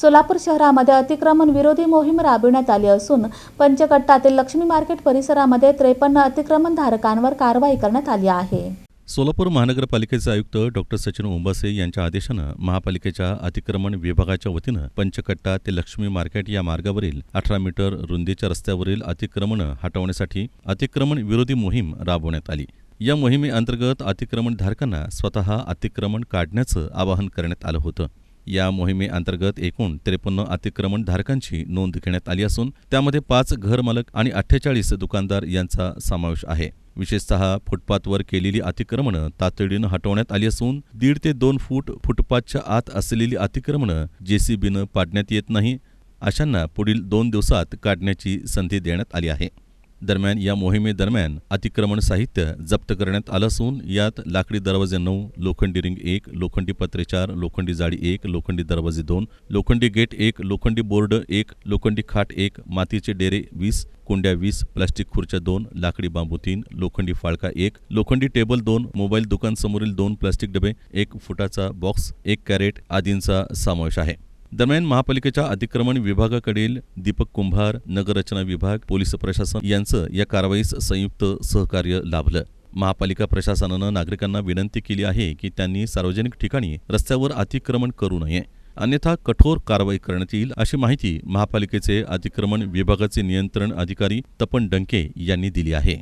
सोलापूर शहरामध्ये अतिक्रमण विरोधी मोहीम राबविण्यात आली असून पंचकट्टातील लक्ष्मी मार्केट परिसरामध्ये त्रेपन्न अतिक्रमणधारकांवर कारवाई करण्यात आली आहे. सोलापूर महानगरपालिकेचे आयुक्त डॉक्टर सचिन ओंबासे यांच्या आदेशानं महापालिकेच्या अतिक्रमण विभागाच्या वतीनं पंचकट्टा ते लक्ष्मी मार्केट या मार्गावरील अठरा मीटर रुंदीच्या रस्त्यावरील अतिक्रमणं हटवण्यासाठी अतिक्रमण विरोधी मोहीम राबवण्यात आली. या मोहिमेअंतर्गत अतिक्रमणधारकांना स्वतः अतिक्रमण काढण्याचं आवाहन करण्यात आलं होतं. या मोहिमेअंतर्गत एकूण त्रेपन्न अतिक्रमणधारकांची नोंद घेण्यात आली असून त्यामध्ये पाच घरमालक आणि अठ्ठेचाळीस दुकानदार यांचा समावेश आहे. विशेषतः फुटपाथवर केलेली अतिक्रमणं तातडीनं हटवण्यात आली असून दीड ते दोन फूट फुटपाथच्या आत असलेली अतिक्रमणं जेसीबीनं पाडण्यात येत नाही अशांना पुढील दोन दिवसात काढण्याची संधी देण्यात आली आहे. दरम्यान या मोहिमेदरम्यान अतिक्रमण साहित्य जप्त करण्यात आलं असून यात लाकडी दरवाजे नऊ लोखंडी रिंग एक लोखंडी पत्रे चार लोखंडी जाळी एक लोखंडी दरवाजे दोन लोखंडी गेट एक लोखंडी बोर्ड एक लोखंडी खाट एक मातीचे डेरे वीस कुंड्या वीस प्लास्टिक खुर्च्या दोन लाकडी बांबू तीन लोखंडी फाळका एक लोखंडी टेबल दोन मोबाईल दुकान समोरील दोन प्लास्टिक डबे एक फुटाचा बॉक्स एक कॅरेट आदींचा समावेश आहे. दरम्यान महापालिकेच्या अतिक्रमण विभागाकडील दीपक कुंभार नगररचना विभाग पोलीस प्रशासन यांचं या कारवाईस संयुक्त सहकार्य लाभलं. महापालिका प्रशासनानं नागरिकांना विनंती केली आहे की त्यांनी सार्वजनिक ठिकाणी रस्त्यावर अतिक्रमण करू नये. अन्यथा कठोर कारवाई करण्यात येईल अशी माहिती महापालिकेचे अतिक्रमण विभागाचे नियंत्रण अधिकारी तपन डंके यांनी दिली आहे.